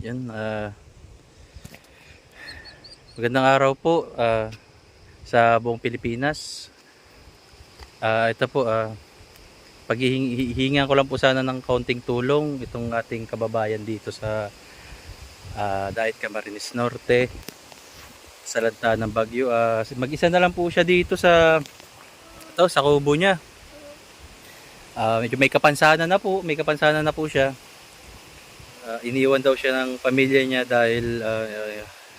Yan, ah, magandang araw po ah, sa buong Pilipinas. Ah, ito po, ah, paghihingan ko lang po sana ng kaunting tulong itong ating kababayan dito sa ah, Daet Camarines Norte sa lanta ng Bagyo. Ah, mag-isa na lang po siya dito sa ito, sa kubo niya. Ah, medyo may kapansanan na po, may kapansanan na po siya. Ah, iniwan daw siya ng pamilya niya dahil ah,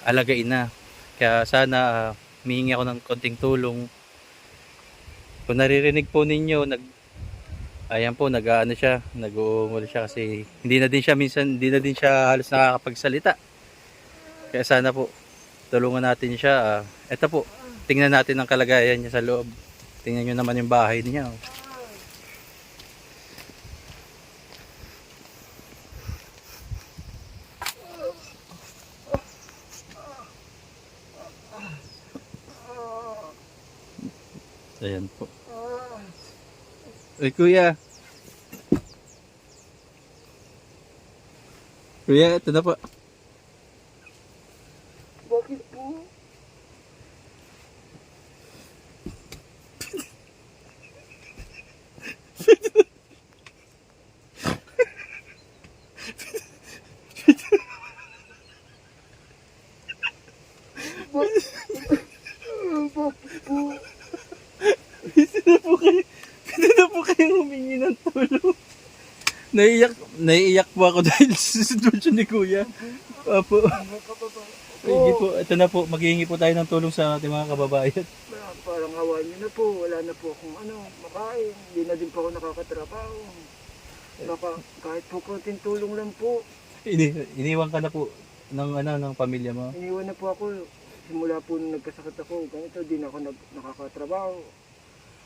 alagain na. Kaya sana uh, humingi ako ng konting tulong. Kung naririnig po ninyo, nag Ayan po, nag-ano siya, nag-uumul siya kasi hindi na din siya minsan, hindi na din siya halos nakakapagsalita. Kaya sana po tulungan natin siya. ah. eto po, tingnan natin ang kalagayan niya sa loob. Tingnan niyo naman yung bahay niya. oh. Ayan po. Uy, kuya. Kuya, ito na po. Bakit po? Bakit po? Pwede na po kayo, pwede na po kayong humingi ng tulong. Naiiyak, naiiyak po ako dahil sa sitwasyon ni kuya. Apo. Sige po, ito na po, maghihingi po tayo ng tulong sa ating mga kababayan. Parang hawa niyo na po. Wala na po akong ano, makain. Hindi na din po ako nakakatrabaho. Baka kahit po konting tulong lang po. Ini, iniwan ka na po ng, ano, ng pamilya mo. Iniwan na po ako. Simula po nung nagkasakit ako, ganito, di na ako nag, nakakatrabaho.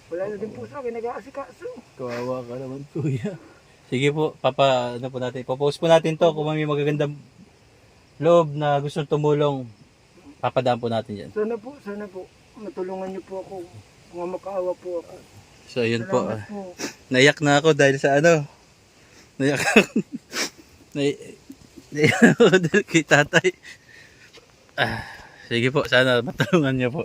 Wala na din po sa akin, nag-aasikaso. Kawawa ka naman, kuya. Sige po, papa, ano po natin, popost po natin to kung may magagandang loob na gusto tumulong. Papadaan po natin yan. Sana po, sana po, matulungan niyo po ako. Kung makaawa po ako. So, yun po. Salamat ah. po. Naiyak na ako dahil sa ano. Naiyak ako. Nai- Naiyak ako dahil kay tatay. Ah, sige po, sana matulungan niyo po.